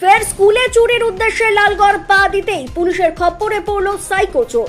ফের স্কুলে চুরির উদ্দেশ্যে লালগড় পা দিতেই পুলিশের খপ্পরে পড়ল সাইকো চোর।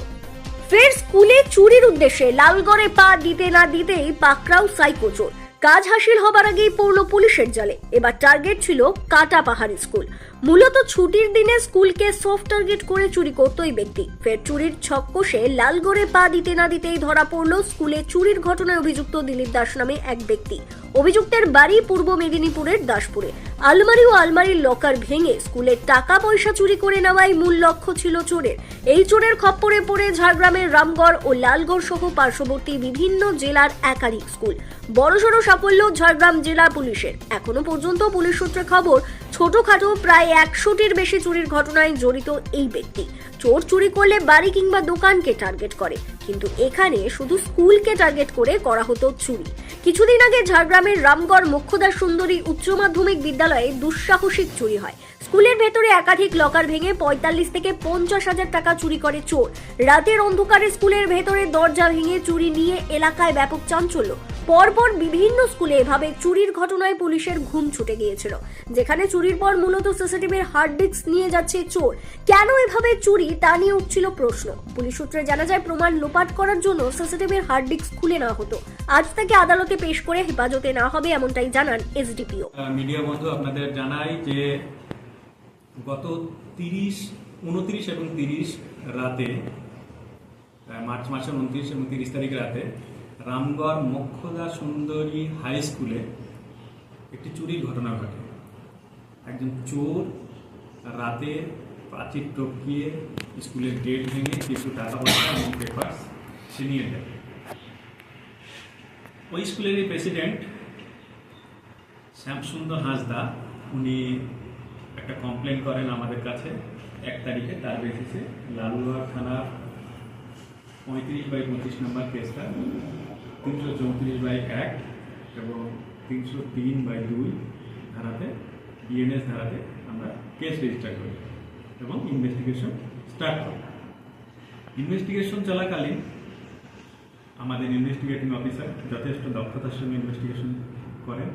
ফের স্কুলে চুরির উদ্দেশ্যে লালগড়ে পা দিতে না দিতেই পাকরাও সাইকো চোর। কাজ হাসিল হবার আগেই পড়ল পুলিশের জালে। এবার টার্গেট ছিল কাটা পাহাড় স্কুল। মূলত ছুটির দিনে স্কুলকে সফট টার্গেট করে চুরি করত এই ব্যক্তি। ফের চুরির ছক কষে লালগড়ে পা দিতে না দিতেই ধরা পড়ল স্কুলে চুরির ঘটনায় অভিযুক্ত দিলীপ দাস নামে এক ব্যক্তি। অভিযুক্তের বাড়ি পূর্ব মেদিনীপুরের দাসপুরে। আলমারি ও আলমারির লকার ভেঙে স্কুলের টাকা পয়সা চুরি করে নেওয়াই মূল লক্ষ্য ছিল চোরের। এই চোরের খপ্পরে পড়ে ঝাড়গ্রামের রামগড় ও লালগড় সহ পার্শ্ববর্তী বিভিন্ন জেলার একাধিক স্কুল। বড়সড় সাফল্য ঝাড়গ্রাম জেলা পুলিশের। এখনও পর্যন্ত পুলিশ সূত্রে খবর ছোটখাটো প্রায় একশোটির বেশি চুরির ঘটনায় জড়িত এই ব্যক্তি। চোর চুরি করলে বাড়ি কিংবা দোকানকে টার্গেট করে। কিন্তু এখানে শুধু স্কুলকে টার্গেট করে করা হতো চুরি। কিছুদিন আগে ঝাড়গ্রামের রামগড় মুখ্যদাস সুন্দরী উচ্চ মাধ্যমিক বিদ্যালয়ে দুঃসাহসিক চুরি হয়। স্কুলের ভেতরে একাধিক লকার ভেঙে পঁয়তাল্লিশ থেকে পঞ্চাশ হাজার টাকা চুরি করে চোর। রাতের অন্ধকারে স্কুলের ভেতরে দরজা ভেঙে চুরি নিয়ে এলাকায় ব্যাপক চাঞ্চল্য। পরপর বিভিন্ন স্কুলে এভাবে চুরির ঘটনায় পুলিশের ঘুম ছুটে গিয়েছিল। যেখানে চুরির পর মূলত সিসিটিভির হার্ড ডিস্ক নিয়ে যাচ্ছে চোর। কেন এভাবে চুরি? তা নিয়ে উঠছিল প্রশ্ন। পুলিশ সূত্রে জানা যায়, প্রমাণ লোপাট করার জন্য সিসিটিভির হার্ড ডিস্ক খুলে নেওয়া হতো। আজ তাকে আদালতে পেশ করে হেফাজতে না হবে এমনটাই জানান এসডিপিও। মিডিয়া বন্ধু আপনাদের জানাই যে গত তিরিশ, উনত্রিশ এবং তিরিশ রাতে মার্চ মাসের উনত্রিশ এবং তিরিশ তারিখ রাতে রামগড় মক্ষদা সুন্দরী হাই স্কুলে একটি চুরির ঘটনা ঘটে। একজন চোর রাতে প্রাচীর টপকিয়ে স্কুলের গেট ভেঙে কিছু টাকা পয়সা এবং পেপার ছিনিয়ে দেয় ওই স্কুলেরই প্রেসিডেন্ট শ্যামসুন্দর হাঁসদা, উনি একটা কমপ্লেন করেন আমাদের কাছে। এক তারিখে তার বেসিসে লালুয়া থানার পঁয়ত্রিশ বাই পঁচিশ নম্বর কেসটা তিনশো চৌত্রিশ বাই এক এবং তিনশো তিন বাই দুই ধারাতে ডিএনএস ধারাতে আমরা কেস রেজিস্টার করি এবং ইনভেস্টিগেশন স্টার্ট করি। ইনভেস্টিগেশন চলাকালীন আমাদের ইনভেস্টিগেটিং অফিসার যথেষ্ট দক্ষতার সঙ্গে ইনভেস্টিগেশন করেন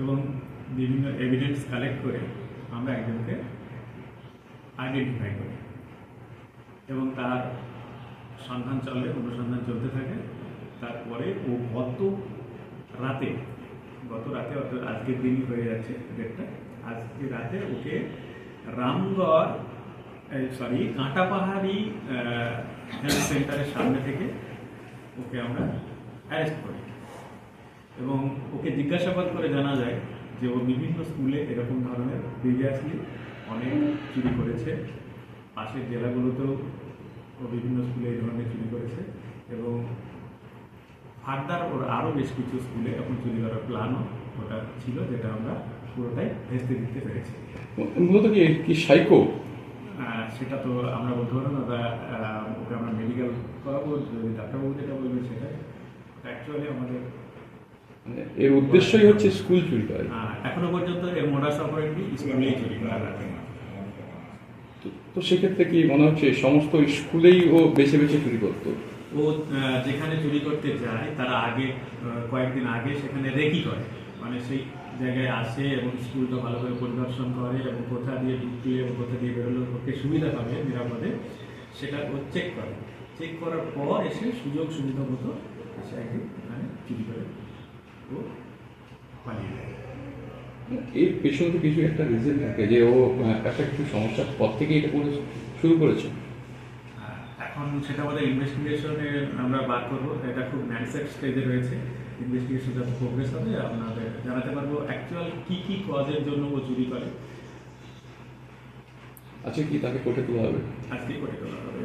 এবং বিভিন্ন এভিডেন্স কালেক্ট করে আমরা একজনকে আইডেন্টিফাই করি এবং তার সন্ধান চলে, অনুসন্ধান চলতে থাকে। তারপরে ও গত রাতে গত রাতে অর্থাৎ আজকের দিনই হয়ে যাচ্ছে ডেটটা, আজকে রাতে okay Ramgarh sorry Kantapahari health সেন্টারের সামনে থেকে ওকে আমরা অ্যারেস্ট করি। এবং ওকে জিজ্ঞাসাবাদ করে জানা যায় যে ও বিভিন্ন স্কুলে এরকম ধরনের প্রিভিয়াসলি অনেক চুরি করেছে। পাশের জেলাগুলোতেও ও বিভিন্ন স্কুলে এই ধরনের চুরি করেছে এবং ফার্দার ওর আরও বেশ কিছু স্কুলে এখন চুরি করার প্ল্যানও ওটা ছিল যেটা আমরা পুরোটাই ভেস্তে দিতে পেরেছি। মূলত কি কি সাইকো সেটা তো আমরা বলতে পারব না ওকে আমরা মেডিকেল করাবো যদি ডাক্তারবাবু যেটা বলবে সেটা অ্যাকচুয়ালি আমাদের মানে এর উদ্দেশ্যই হচ্ছে স্কুল চুরি করা। এখনও পর্যন্ত এর মোডাস অপারেন্ডি স্কুলেই চুরি করা তো সেক্ষেত্রে কি মনে হচ্ছে সমস্ত স্কুলেই ও বেছে বেছে চুরি করতো? ও যেখানে চুরি করতে যায়, তারা আগে কয়েকদিন আগে সেখানে রেকি করে। মানে সেই জায়গায় আসে এবং স্কুলটা ভালোভাবে পরিদর্শন করে এবং কোথা দিয়ে ঢুকলে এবং কোথা দিয়ে বেরোলে ওকে সুবিধা পাবে নিরাপদে, সেটা ও চেক করে। চেক করার পর এসে সুযোগ সুবিধা মতো এসে একদিন ওখানে চুরি করে ও পালিয়ে যায়। এর পেছনে কিছু একটা রিজন থাকে যে ও একটা কিছু সমস্যার পর থেকে এটা করে শুরু করেছে। এখন সেটা আমাদের ইনভেস্টিগেশনে আমরা বার করব। এটা খুব ন্যান্সেট স্টেজে রয়েছে। ইনভেস্টিগেশন যত প্রোগ্রেস হবে। আপনাদের জানাতে পারব অ্যাকচুয়াল কী কী কজের জন্য ও চুরি করে। আচ্ছা কি তাকে কোর্টে তোলা হবে? আজকে করে তোলা হবে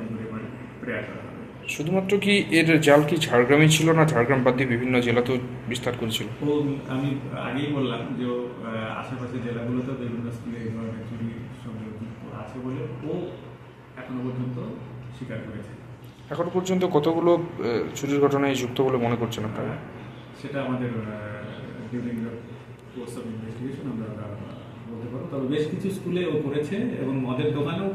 প্রেয়ার করা হবে। শুধুমাত্র কি এর জাল কি ঝাড়গ্রামে ছিল না ঝাড়গ্রাম বাদ দিয়ে বিভিন্ন জেলাতেও বিস্তার করেছিল? ও আমি আগেই বললাম যে আশেপাশের জেলাগুলোতে বিভিন্ন স্কুলে এই ধরনের চুরির সঙ্গে আছে বলে ও এখনও পর্যন্ত স্বীকার করেছে। এখন পর্যন্ত কতগুলো চুরির ঘটনায় যুক্ত বলে মনে করছেন আপনারা? সেটা আমাদের ডিউরিং কোর্স অফ ইনভেস্টিগেশন আমরা বলতে পারব। তবে বেশ কিছু স্কুলে ও করেছে এবং মদের দোকানেও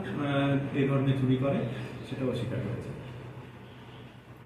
এই ধরনের চুরি করে সেটাও স্বীকার করেছে।